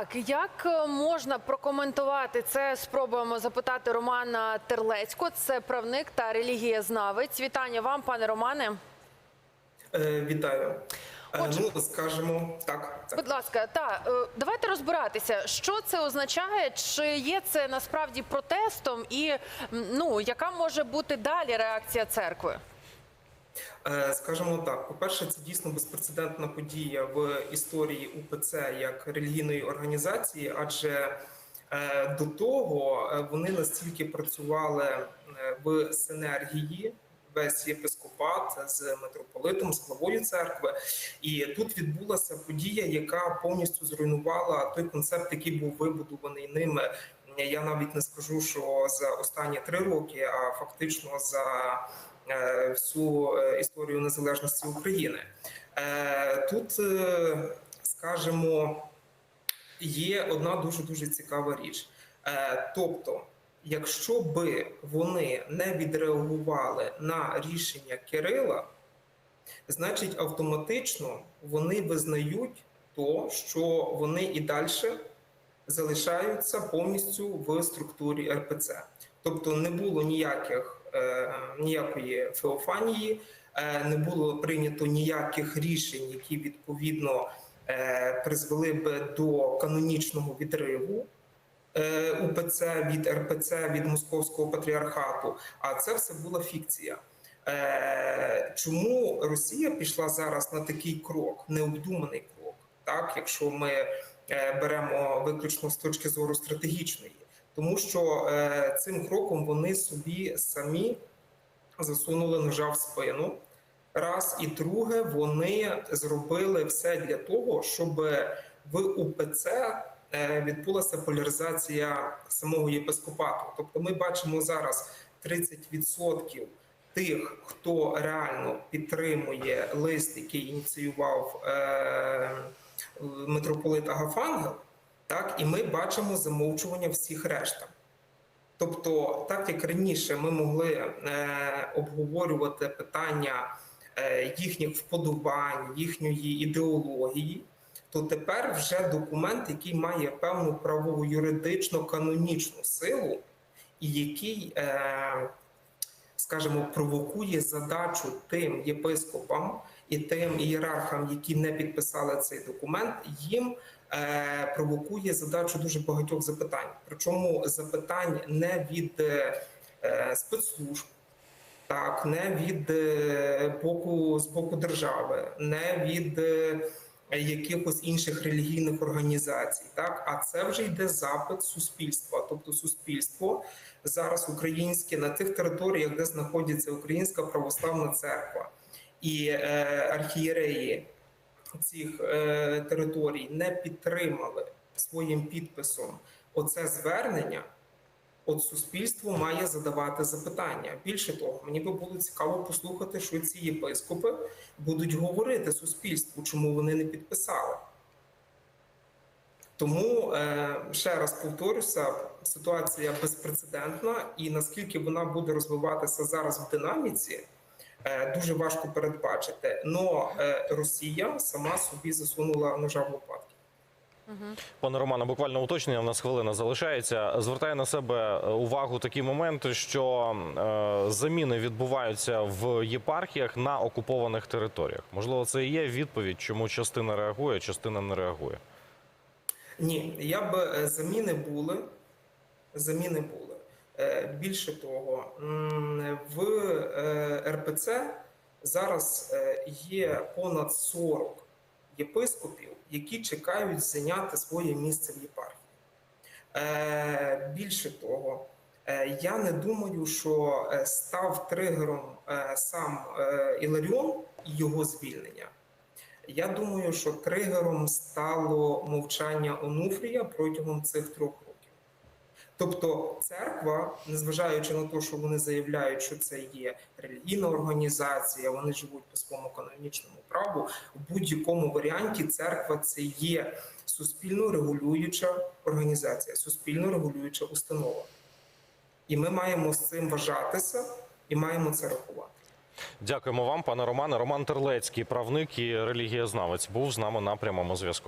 Так, як е, можна прокоментувати це? Спробуємо запитати Романа Терлецько. Це правник та релігієзнавець. Вітання вам, пане Романе. Е, Вітаю. Е, Отже- Ну, скажемо так. так. Будь ласка, та е, давайте розбиратися, що це означає, чи є це насправді протестом, і ну яка може бути далі реакція церкви? Е, Скажемо так. По-перше, це дійсно безпрецедентна подія в історії УПЦ як релігійної організації, адже е, до того е, вони настільки працювали в синергії. Весь єпископат з митрополитом, з главою церкви, і тут відбулася подія, яка повністю зруйнувала той концепт, який був вибудований ними. Я навіть не скажу, що за останні три роки, а фактично за всю е, історію незалежності України. Е, Тут, е, скажімо, є одна дуже дуже цікава річ. Е, Тобто, якщо би вони не відреагували на рішення Кирила, значить автоматично вони визнають то, що вони і далі залишаються повністю в структурі РПЦ. Тобто не було ніяких е, ніякої феофанії, е, не було прийнято ніяких рішень, які відповідно е, призвели би до канонічного відриву. е, УПЦ від РПЦ від Московського патріархату, а це все була фікція. Е, Чому Росія пішла зараз на такий крок, необдуманий крок? Так, якщо ми е, беремо виключно з точки зору стратегічної, тому що е, цим кроком вони собі самі засунули ножа в спину. Раз і друге, вони зробили все для того, щоб в УПЦ е, відбулася поляризація самого єпископату. Тобто, ми бачимо зараз 30% тих, хто реально підтримує лист, який ініціював е, митрополит Агафангел, так і ми бачимо замовчування всіх решта. Тобто, так як раніше ми могли е, обговорювати питання е, їхніх вподобань, їхньої ідеології, то тепер вже документ, який має певну правову юридично канонічну силу, і який, е, скажімо, провокує задачу тим єпископам і тим ієрархам, які не підписали цей документ, їм провокує задачу дуже багатьох запитань. Причому запитань не від е, спецслужб, так, не від е, боку з боку держави, не від е, якихось інших релігійних організацій, так. А це вже йде запит суспільства, тобто суспільство зараз українське на тих територіях, де знаходиться Українська православна церква. І е, архієреї цих е, територій не підтримали своїм підписом оце звернення. От суспільство має задавати запитання. Більше того, мені би було цікаво послухати, що ці єпископи будуть говорити суспільству, чому вони не підписали. Тому е, ще раз повторюся, ситуація безпрецедентна, і наскільки вона буде розвиватися зараз в динаміці, дуже важко передбачити. Но е, Росія сама собі засунула ножа в лопатки. Пане Романе, буквально уточнення. У нас хвилина залишається. Звертає на себе увагу такі моменти, що е, заміни відбуваються в єпархіях на окупованих територіях. Можливо, це і є відповідь, чому частина реагує, частина не реагує. Ні, я б е, заміни були. Заміни були. Е, Більше того, в е, РПЦ зараз е, є понад 40 єпископів, які чекають зайняти своє місце в єпархії. Більше того, я не думаю, що став тригером сам Іларіон і його звільнення. Я думаю, що тригером стало мовчання Онуфрія протягом цих трьох років. Тобто, церква, незважаючи на те, що вони заявляють, що це є релігійна організація, вони живуть по своєму канонічному праву. В будь-якому варіанті церква це є суспільно регулююча організація, суспільно регулююча установа. І ми маємо з цим вважатися і маємо це рахувати. Дякуємо вам, пане Романе. Роман Терлецький, правник і релігієзнавець, був з нами на прямому зв'язку.